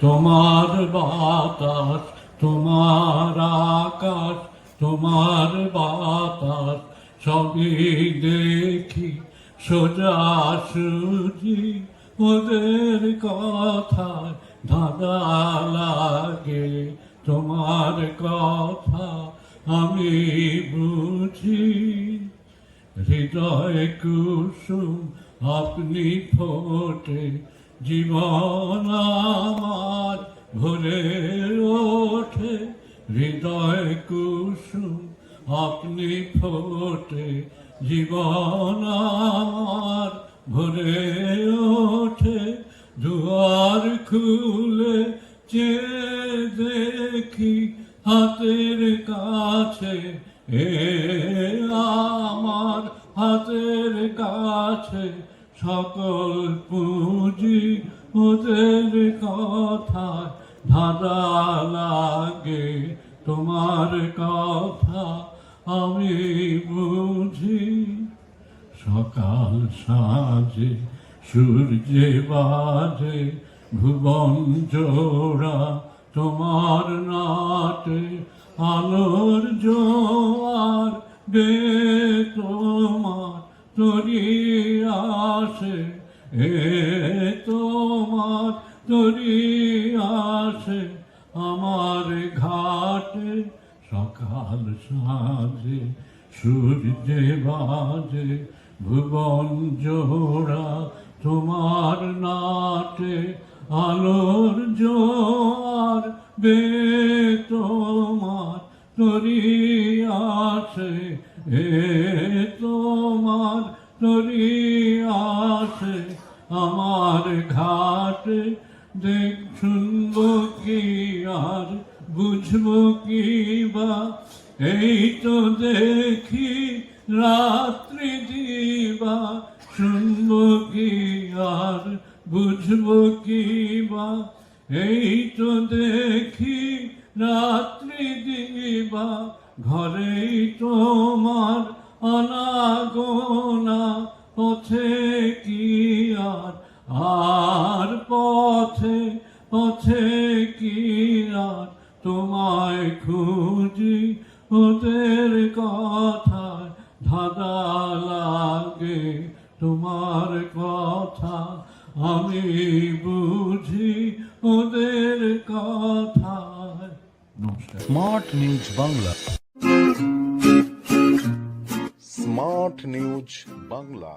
তোমার বাতাস, তোমার আকাশ, তোমার বাতাস, সবই দেখি, সোজা সুজি, ওদের কথা ধাঁধা লাগে, তোমার কথা আমি বুঝি। হৃদয় কুসুম, আপনি ফোটে জীবন আমার ভরে ওঠে, হৃদয় কুসুম আপনি ফোটে। জীবন আমার ভরে ওঠে, দুয়ার খুলে চেয়ে দেখি হাতের কাছে। এ আমার হাতের কাছে সকল পুঁজি ওদের কথা ধাঁধা লাগে। তোমার কথা আমি বুঝি। সকাল সাজে সূর্যে বাজে ভুবন জোড়া তোমার নাটে। আলোর জোয়ার বে তোমার তরি আসে, এ তোমার তরি আসে। আমার ঘাটে সকাল সাজে সূর্যে বাজে, ভুবন জোড়া তোমার নাটে, আলোর জোয়ার বে তোমার তরি আসে এ তোমার তরি আসে আমার ঘাটে দেখ, শুনব কি আর বুঝব কি বা? এই তো দেখি রাত্রি দিবা, শুনব কি আর বুঝব কি বা? এই তো দেখি রাত্রি দিবা, ঘরেই তোমার অনাগোনা পথে কি আর আর পথে পথে কি আর, তোমায় খুঁজি ওদের কথায় ধাঁধা লাগে তোমার কথা। আমি বুঝি ওদের কথায় নমস্কার smart news Bangla smart news Bangla